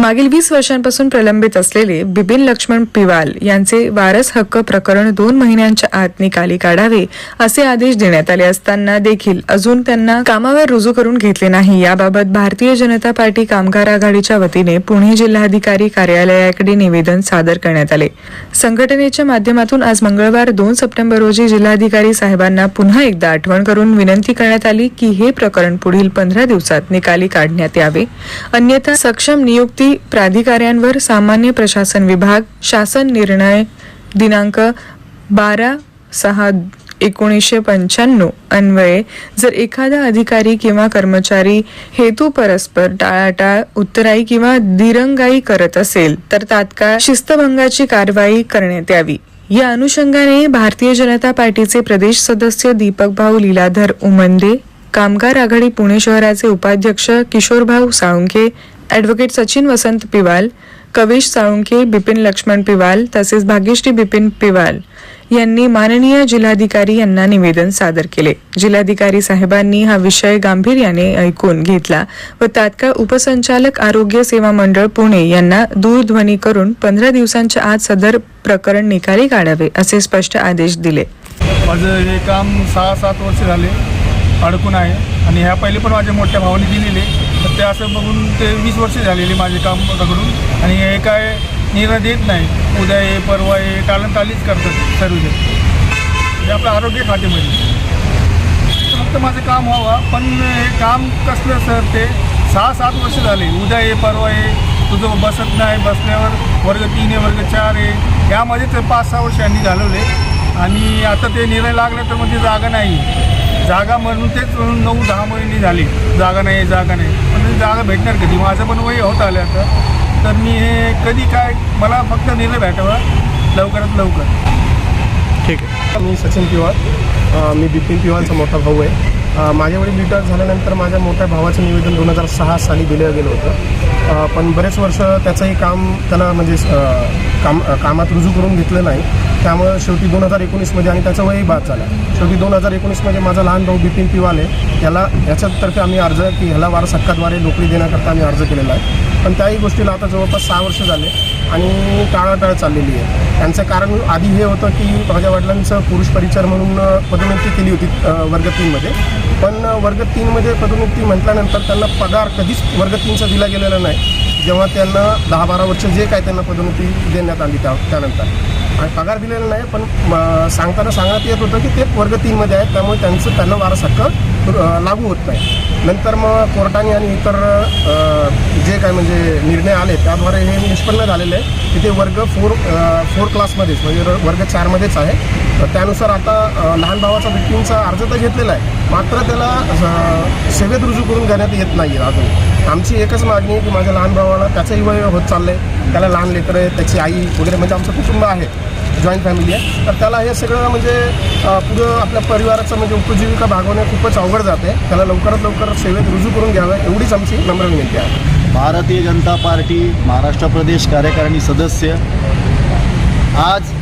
मागील वीस वर्षांपासून प्रलंबित असलेले बिपिन लक्ष्मण पिवाल यांचे वारस हक्क प्रकरण दोन महिन्यांच्या आत निकाली काढावे असे आदेश देण्यात आले असताना देखील अजून त्यांना कामावर रुजू करून घेतले नाही. याबाबत भारतीय जनता पार्टी कामगार आघाडीच्या वतीने पुणे जिल्हाधिकारी कार्यालयाकडे निवेदन सादर करण्यात आले. संघटनेच्या माध्यमातून आज मंगळवार दोन सप्टेंबर रोजी जिल्हाधिकारी साहेबांना पुन्हा एकदा आठवण करून विनंती करण्यात आली की हे प्रकरण पुढील पंधरा दिवसात निकाली काढण्यात यावे. अन्यथा सक्षम नियुक्ती प्राधिकाऱ्यांवर सामान्य प्रशासन विभाग शासन निर्णय दिनांक बारा सहा एकोणीसशे पंच्याण्णव अन्वये जर एखादा अधिकारी किंवा कर्मचारी हेतू परस्पर टाळाटाळ उत्तराई किंवा दिरंगाई करत असेल तर तात्काळ शिस्तभंगाची कारवाई करण्यात यावी. या अनुषंगाने भारतीय जनता पार्टीचे प्रदेश सदस्य दीपक भाऊ लीलाधर उमंदे कामगार आघाडी पुणे शहराचे उपाध्यक्ष किशोरभाऊ साळुंखे ॲडव्होकेट सचिन वसंत पिवाल कविश साळुंके बिपिन लक्ष्मण पिवाल तसेच भाग्यश्री बिपिन पिवाल यांनी माननीय जिल्हाधिकारी यांना निवेदन सादर केले. जिल्हाधिकारी साहेबांनी हा विषय गांभीर्याने ऐकून घेतला व तात्काळ उपसंचालक आरोग्य सेवा मंडळ पुणे यांना दूरध्वनी करून पंधरा दिवसांच्या आत सदर प्रकरण निकाली काढावे असे स्पष्ट आदेश दिले. माझं हे काम सहा सात वर्ष झाले अडकून आहे आणि ह्या पहिले पण माझ्या मोठ्या भावाने दिलेले. तर ते असं बघून ते वीस वर्ष झालेले माझे काम पकडून आणि हे काय निर्णय देत नाही. उद्या ये परवा ये टाळण तालीच करतात सर्व हे आपलं आरोग्य खात्यामध्ये. फक्त माझं काम व्हावं. पण हे काम कसलं सर ते सहा सात वर्ष झाले. उद्या ये परवा ये तुझं बसत नाही. बसल्यावर वर्ग तीन आहे वर्ग चार आहे. यामध्ये ते पाच सहा वर्ष यांनी घालवले. आणि आता ते निर्णय लागले तर म्हणजे जागा नाही. जागा म्हणून तेच म्हणून नऊ दहा महिने झाले. जागा नाही जागा नाही. जागा भेटणार कधी? माझं पण वय होत आलं आता. तर मी हे कधी काय मला फक्त निर्णय भेटावा लवकरात लवकर. ठीक आहे. मी सचिन पिवाळ मी बिपिन पिवाळचा मोठा भाऊ आहे. माझ्या वडील रिटायर झाल्यानंतर माझ्या मोठ्या भावाचं निवेदन दोन हजार सहा साली दिलं गेलं होतं. पण बरेच वर्ष त्याचंही काम त्याला म्हणजे काम कामात रुजू करून घेतलं नाही. त्यामुळं शेवटी दोन हजार एकोणीसमध्ये आणि त्याचा वयही बाद झाला. शेवटी दोन हजार एकोणीसमध्ये माझा लहान भाऊ बिपिन पिवाले याला याच्यातर्फे आम्ही अर्ज की ह्याला वारस हक्काद्वारे नोकरी देण्याकरता आम्ही अर्ज केलेला आहे. पण त्याही गोष्टीला आता जवळपास सहा वर्ष झाले आणि टाळाटाळ चाललेली आहे. त्यांचं कारण आधी हे होतं की माझ्या वडिलांचं पुरुष परिचार म्हणून पदोन्नती केली होती वर्ग तीनमध्ये. पण वर्ग तीनमध्ये पदोन्नती म्हटल्यानंतर त्यांना पगार कधीच वर्ग तीनचा दिला गेलेला नाही. जेव्हा त्यांना दहा बारा वर्ष जे काय त्यांना पदोन्नती देण्यात आली त्या त्यानंतर. पगार दिलेला नाही पण सांगताना सांगण्यात येत होतं की ते वर्ग तीनमध्ये आहेत त्यामुळे त्यांचं त्यांना वारस हक्क लागू होत नाही. नंतर मग कोर्टाने आणि इतर जे काय म्हणजे निर्णय आले त्याद्वारे हे निष्पन्न झालेले आहे की ते वर्ग फोर फोर क्लासमध्येच म्हणजे वर्ग चारमध्येच आहे. तर त्यानुसार आता लहान भावाचा व्यक्तींचा अर्ज तर घेतलेला आहे मात्र त्याला सेवेत रुजू करून घेण्यात येत नाही आहे अजून. आमची एकच मागणी आहे की माझ्या लहान भावाला त्याचंही वय होत चाललं आहे त्याला लहान लेकरं आहे त्याची आई वगैरे म्हणजे आमचं कुटुंब आहे जॉईंट फॅमिली आहे. तर त्याला हे सगळं म्हणजे पुढं आपल्या परिवाराचं म्हणजे उपजीविका भागवणे खूपच अवघड जाते. त्याला लवकरात लवकर सेवेत रुजू करून घ्यावं एवढीच आमची नम्र विनंती आहे. भारतीय जनता पार्टी महाराष्ट्र प्रदेश कार्यकारिणी सदस्य आज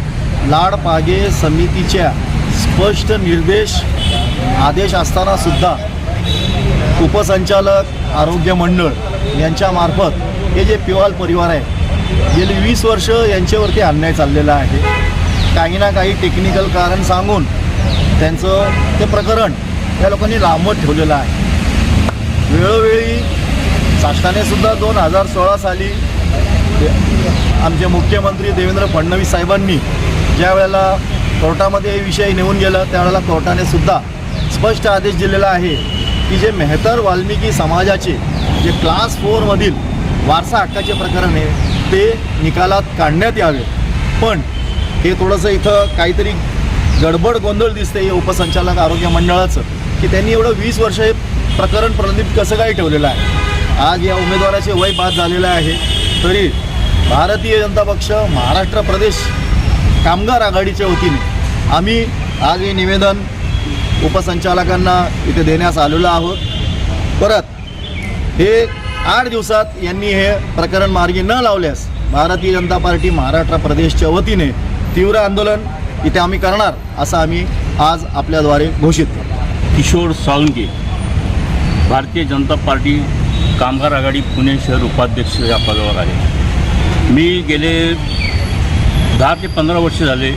लाडपागे समितीच्या स्पष्ट निर्देश आदेश असताना सुद्धा उपसंचालक आरोग्य मंडळ यांच्यामार्फत हे जे पिवाल परिवार आहे गेली वीस वर्ष यांच्यावरती अन्याय चाललेला आहे. काही ना काही टेक्निकल कारण सांगून त्यांचं ते प्रकरण या लोकांनी लांबत ठेवलेलं आहे. वेळोवेळी शासनानेसुद्धा दोन हजार सोळा साली आमचे मुख्यमंत्री देवेंद्र फडणवीस साहेबांनी ज्या वेळेला कोर्टामध्ये हे विषय नेऊन गेला त्यावेळेला कोर्टाने सुद्धा स्पष्ट आदेश दिलेला आहे. की जे मेहतर वाल्मिकी समाजाचे जे क्लास फोरमधील वारसा हक्काचे प्रकरण आहे ते निकालात काढण्यात यावे. पण हे थोडंसं इथं काहीतरी गडबड गोंधळ दिसते या उपसंचालक आरोग्य मंडळाचं की त्यांनी एवढं वीस वर्ष हे प्रकरण प्रलंबित कसं काय ठेवलेलं आहे? आज या उमेदवाराचे वय बाद झालेलं आहे तरी भारतीय जनता पक्ष महाराष्ट्र प्रदेश कामगार आघाडीच्या वतीने आम्ही आज हे निवेदन उपसंचालकांना इथे देण्यास आलेलो आहोत. परत हे आठ दिवसात यांनी हे प्रकरण मार्गी न लावल्यास भारतीय जनता पार्टी महाराष्ट्र प्रदेशच्या वतीने तीव्र आंदोलन इथे आम्ही करणार असं आम्ही आज आपल्याद्वारे घोषित करतो. किशोर साळुंके भारतीय जनता पार्टी कामगार आघाडी पुणे शहर उपाध्यक्ष या पदावर आहे. मी गेले दहा ते पंधरा वर्ष झाले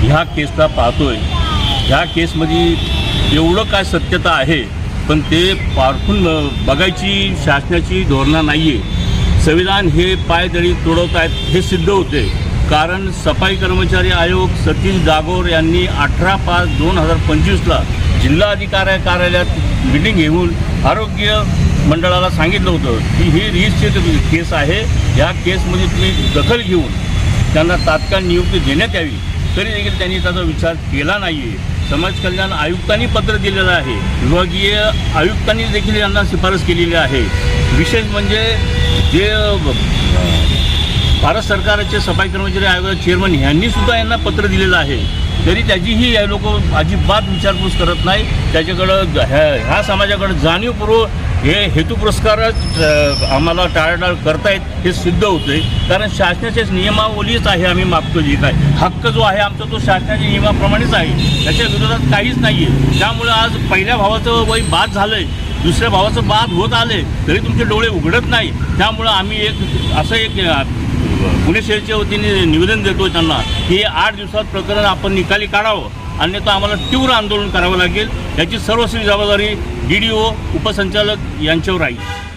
ह्या केसला पाहतोय. ह्या केसमध्ये एवढं काय सत्यता आहे पण ते पारखून बघायची शासनाची धोरणं नाही आहे संविधान हे पायदळी तोडवत आहेत हे सिद्ध होते. कारण सफाई कर्मचारी आयोग सतीश जागोर यांनी अठरा पाच दोन हजार पंचवीसला जिल्हा अधिकारी कार्यालयात मिटिंग घेऊन आरोग्य मंडळाला सांगितलं होतं की ही रजिस्ट्रेड केस आहे. या केसमध्ये तुम्ही दखल घेऊन त्यांना तात्काळ नियुक्ती देण्यात यावी. तरी देखील त्यांनी त्याचा विचार केला नाही आहे समाज कल्याण आयुक्तांनी पत्र दिलेलं आहे. विभागीय आयुक्तांनी देखील यांना शिफारस केलेली आहे. विशेष म्हणजे जे भारत सरकारचे सफाई कर्मचारी आयोगाचे चेअरमन यांनी सुद्धा यांना पत्र दिलेलं आहे. तरी त्याचीही हे लोक अजिबात विचारपूस करत नाही. त्याच्याकडं ह्या ह्या समाजाकडं जाणीवपूर्वक हे हेतू पुरस्कारच आम्हाला टाळाटाळ करतायत हे सिद्ध होतंय. कारण शासनाच्याच नियमावलीच आहे आम्ही मागतो जे काय. हक्क जो आहे आमचा तो शासनाच्या नियमाप्रमाणेच आहे. त्याच्या विरोधात काहीच नाही आहे त्यामुळे आज पहिल्या भावाचं वय बाद झालं आहे दुसऱ्या भावाचं बाद होत आले तरी तुमचे डोळे उघडत नाही. त्यामुळं आम्ही एक असं एक पुणे शहरच्या वतीने निवेदन देतो त्यांना की हे आठ दिवसात प्रकरण आपण निकाली काढावं. अन्यथा आम्हाला तीव्र आंदोलन करावं लागेल. याची सर्वस्वी जबाबदारी डी डी ओ उपसंचालक यांच्यावर राहील.